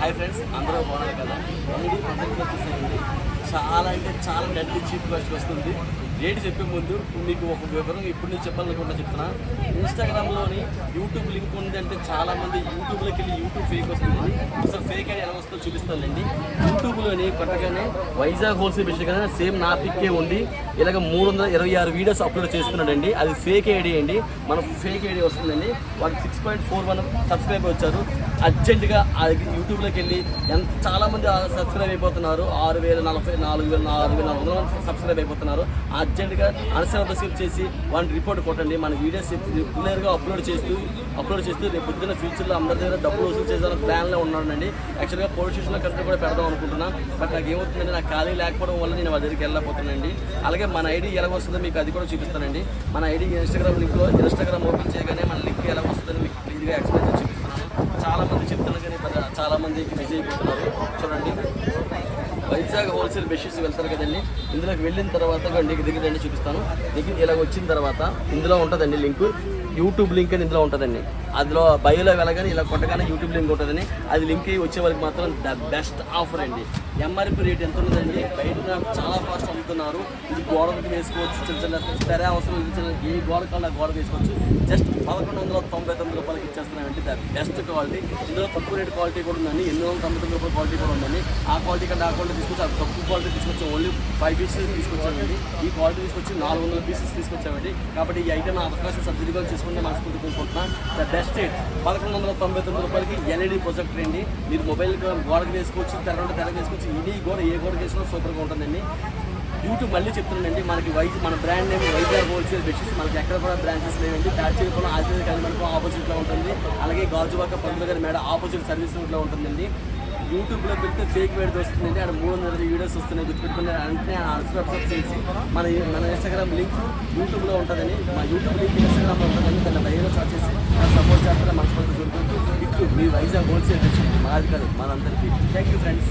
Hi friends అందరూ బాగున్నారు కదా? మూడు అందరికీ వచ్చేసాయండి చాలా అంటే చాలా డెడ్ చీప్ కాస్ట్ వస్తుంది. రేటు చెప్పే ముందు మీకు ఒక వివరం ఇప్పుడు నేను చెప్పాలనుకుంటా చెప్తున్నా. ఇన్స్టాగ్రామ్లోని యూట్యూబ్ లింక్ ఉంది అంటే చాలామంది యూట్యూబ్లోకి వెళ్ళి యూట్యూబ్ ఫేక్ వస్తుంది అసలు ఫేక్ అని ఎలా వస్తుందో చూపిస్తానండి యూట్యూబ్లోని కొట్టగానే వైజాగ్ హోల్సేల్ విషయంగా సేమ్ నా పిక్కే ఉండి ఇలాగ మూడు వందల ఇరవై ఆరు వీడియోస్ అప్లోడ్ చేస్తున్నాడండి. అది ఫేక్ ఐడి అండి. మన ఫేక్ ఐడి వస్తుందండి. వాడు six point four one subscribe వచ్చారు. అర్జెంటుగా అది యూట్యూబ్లోకి వెళ్ళి ఎంత చాలామంది సబ్స్క్రైబ్ అయిపోతున్నారు. ఆరు వేల నలభై నాలుగు వేల ఆరు వేల నాలుగు వందల మంది సబ్స్క్రైబ్ అయిపోతున్నారు. అర్జెంటుగా అన్సబ్స్క్రైబ్ చేసి వాళ్ళని రిపోర్ట్ కొట్టండి. మన వీడియోస్ రెగ్యులర్గా అప్లోడ్ చేస్తూ అప్లోడ్ చేస్తూ రేపు పొద్దున్న ఫ్యూచర్లో అందరి దగ్గర డబ్బులు వసూలు చేయాలని ప్లాన్లో ఉన్నానండి. యాక్చువల్గా పోలీస్ స్టేషన్లో కంటే కూడా పెడదాం అనుకుంటున్నాను బట్ నాకు ఏమవుతుందంటే నాకు ఖాళీ లేకపోవడం వల్ల నేను వాళ్ళ దగ్గరికి వెళ్ళకపోతున్నానండి అలాగే మన ఐడి ఎలా వస్తుందో మీకు అది కూడా చూపిస్తానండి. మన ఐడి ఇన్స్టాగ్రామ్ లింక్లో ఇన్స్టాగ్రామ్ ఓపెన్ చేయగానే మన లింక్ ఎలా వస్తుందని మీకు క్లియర్గా ఎక్స్ప్లెయిన్ చేసి చూపిస్తున్నాను. చాలామంది చెప్తున్నారు కానీ మరి చాలా బిజీ అయిపోతున్నారు. చూడండి. వైజాగ్ హోల్సేల్ బెడ్షీట్స్ వెళ్తారు కదండి. ఇందులోకి వెళ్ళిన తర్వాత నీకు దగ్గర చూపిస్తాను. నీకు ఇలా వచ్చిన తర్వాత ఇందులో ఉంటుందండి లింకు. యూట్యూబ్ లింక్ అని ఇందులో ఉంటుందండి. అందులో బయోలో వెళ్ళగానే ఇలా కొట్టగానే యూట్యూబ్ లింక్ ఉంటుందని అది లింక్ వచ్చే వాళ్ళకి మాత్రం ద బెస్ట్ ఆఫర్ అండి. ఎంఆర్పి రేట్ ఎంత ఉంటుందండి బయట చాలా కాస్ట్ అమ్ముతున్నారు. ఇది గోడకు వేసుకోవచ్చు చిన్న చిన్న తెర అవసరం చిన్న ఏ గోడ కావాలి గోడ వేసుకోవచ్చు. జస్ట్ వందల తొంభై తొమ్మిది రూపాయలకి ఇచ్చేస్తున్నామండి దాని బెస్ట్ క్వాలిటీ ఇందులో తక్కువ రేట్ క్వాలిటీ కూడా ఉందండి. ఎనిమిది వందల తొంభై తొమ్మిది రూపాయల క్వాలిటీ కూడా ఉందండి. ఆ క్వాలిటీ కంటే ఆ క్వాలిటీ తీసుకొచ్చి అది తక్కువ క్వాలిటీ తీసుకొచ్చి ఓన్లీ ఫైవ్ పీసెస్ తీసుకొచ్చామండి. ఈ క్వాలిటీ తీసుకొచ్చి నాలుగు వందల పీసెస్ తీసుకొచ్చామండి. కాబట్టి ఈ ఐటమ్ అవకాశం సబ్సిడీగా చేసుకుంటే మనసుకుంటూ కొనుక్కుంటున్నాను ద బెస్ట్ రేట్ పదకొండు వందల తొంభై తొమ్మిది రూపాయలకి ఎల్ఈడి ప్రొజెక్టర్ అండి. మీరు మొబైల్ గోడకు వేసుకోవచ్చు తెర ఉంటే తెర వేసుకోవచ్చు ఇది గోడ ఏ గోడ వేసుకున్నా సూపర్గా ఉంటుందండి. యూట్యూబ్ మళ్ళీ చెప్తున్నానండి మనకి వైజ్ మన brand name Vizag wholesale bedsheets మనకి ఎక్కడ కూడా బ్రాంచెస్ లేవండి. ప్యాచీపురం ఆశ్చర్య కలిగి మనకు ఆపోజిట్లో ఉంటుంది. అలాగే గాజువాక పంతులు గారి మేడ ఆపోజిట్ సర్వీస్ రూట్లో ఉంటుందండి. యూట్యూబ్లో పెడితే ఫేక్ వీడియోస్ వస్తుందండి. అక్కడ మూడు వందల వీడియోస్ వస్తున్నాయి. గుర్తుపెట్టుకుని అంటే సబ్స్క్రైబ్ చేసి మన మన ఇన్స్టాగ్రామ్ లింక్ యూట్యూబ్లో ఉంటుందని మా యూట్యూబ్ లింక్ ఇన్స్టాగ్రామ్లో ఉంటుందని దాన్ని బయట స్టార్ట్ చేసి సపోర్ట్ చేస్తారని మనస్ఫూర్తి కోరుకుంటూ ఇట్లు మీ వైజాగ్ హోల్సేల్ బెడ్షీట్ మాది కాదు మనందరికీ. Thank you friends